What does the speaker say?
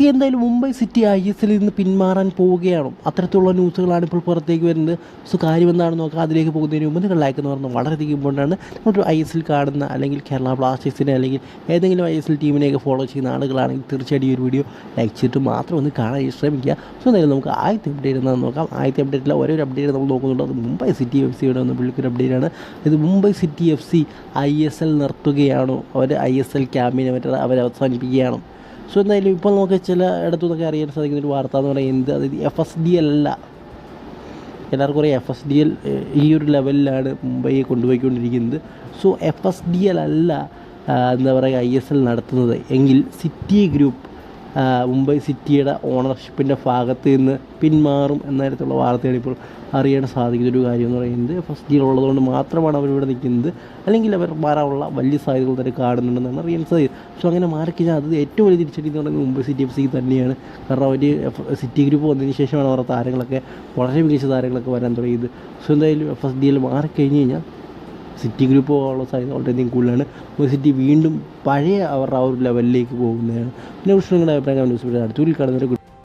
C എന്തായാലും Mumbai city I S എല്ലിൽ നിന്ന് പിന്മാറാൻ പോവുകയാണ്. അത്തരത്തിലുള്ള ന്യൂസുകളാണ് ഇപ്പോൾ പുറത്തേക്ക് വരുന്നത്. സോ കാര്യം എന്താണെന്ന് നോക്കാം. അതിലേക്ക് പോകുന്നതിന് മുമ്പ് നിങ്ങൾ ലൈക്ക് എന്ന് പറഞ്ഞാൽ വളരെയധികം ഇമ്പോർട്ടാണ് നമ്മളൊരു ഐ എസ് എൽ കാണുന്ന അല്ലെങ്കിൽ കേരള ബ്ലാസ്റ്റേഴ്സിനെ അല്ലെങ്കിൽ ഏതെങ്കിലും ഐ എസ് എൽ ടീമിനെയൊക്കെ ഫോളോ ചെയ്യുന്ന ആളുകളാണെങ്കിൽ തീർച്ചയായിട്ടും ഈ ഒരു വീഡിയോ ലൈക്ക് ചെയ്തിട്ട് മാത്രം ഒന്ന് കാണാൻ ശ്രമിക്കുക. സോ എന്തായാലും നമുക്ക് ആദ്യത്തെ അപ്ഡേറ്റ് എന്താണെന്ന് നോക്കാം. ആദ്യത്തെ അപ്ഡേറ്റിൽ ഓരോ അപ്ഡേറ്റ് നമ്മൾ നോക്കുന്നുണ്ട്. അത് മുംബൈ സിറ്റി എഫ് സിയുടെ ഒന്ന് വിളിക്കൊരു അപ്ഡേറ്റ് ആണ്. ഇത് Mumbai city F C I S L നിർത്തുകയാണോ. അവർ ഐ എസ് എൽ ക്യാമ്പിനെ മറ്റേ അവർ അവസാനിപ്പിക്കുകയാണോ. സോ എന്തായാലും ഇപ്പോൾ നമുക്ക് ചില ഇടത്തു നിന്നൊക്കെ അറിയാൻ സാധിക്കുന്ന ഒരു വാർത്ത എന്ന് പറയുന്നത് അതായത് എഫ് എസ് ഡി അല്ല. എല്ലാവർക്കും അറിയാം എഫ് എസ് ഡി എൽ ഈ ഒരു ലെവലിലാണ് മുംബൈയെ കൊണ്ടുപോയിക്കൊണ്ടിരിക്കുന്നത്. So F S D L അല്ല എന്താ പറയുക ഐ എസ് എൽ നടത്തുന്നത്. എങ്കിൽ സിറ്റി ഗ്രൂപ്പ് മുംബൈ സിറ്റിയുടെ ഓണർഷിപ്പിന്റെ ഭാഗത്ത് നിന്ന് പിന്മാറും എന്ന തരത്തിലുള്ള വാർത്തയാണ് ഇപ്പോൾ അറിയാൻ സാധിക്കുന്ന ഒരു കാര്യം എന്ന് പറയുന്നത്. ഫസ്റ്റ് ഇയർ ഉള്ളതുകൊണ്ട് മാത്രമാണ് അവരിവിടെ നിൽക്കുന്നത്. അല്ലെങ്കിൽ അവർ മാറാനുള്ള വലിയ സാധ്യതകൾ തന്നെ കാണുന്നുണ്ടെന്നാണ് അറിയാൻ സാധിച്ചത് പക്ഷേ അങ്ങനെ മാറിക്കഴിഞ്ഞാൽ അത് ഏറ്റവും വലിയ തിരിച്ചടി എന്ന് പറയുന്നത് മുംബൈ സിറ്റി എഫ് സി തന്നെയാണ്. കാരണം അവർ സിറ്റി ഗ്രൂപ്പ് വന്നതിന് ശേഷമാണ് അവരുടെ താരങ്ങളൊക്കെ വളരെ മികച്ച താരങ്ങളൊക്കെ വരാൻ തുടങ്ങിയത്. സോ എന്തായാലും ഫസ്റ്റ് എസ് മാറിക്കഴിഞ്ഞ് കഴിഞ്ഞാൽ സിറ്റി ഗ്രൂപ്പ് പോകാനുള്ള സാധ്യത വളരെയധികം കൂടുതലാണ്. സിറ്റി വീണ്ടും പഴയ അവരുടെ ആ ഒരു ലെവലിലേക്ക് പോകുന്നതാണ്. പിന്നെ വിഷ്ണു നിങ്ങളുടെ അഭിപ്രായം ന്യൂസ് അടുത്തൊരു കാണുന്നവരെ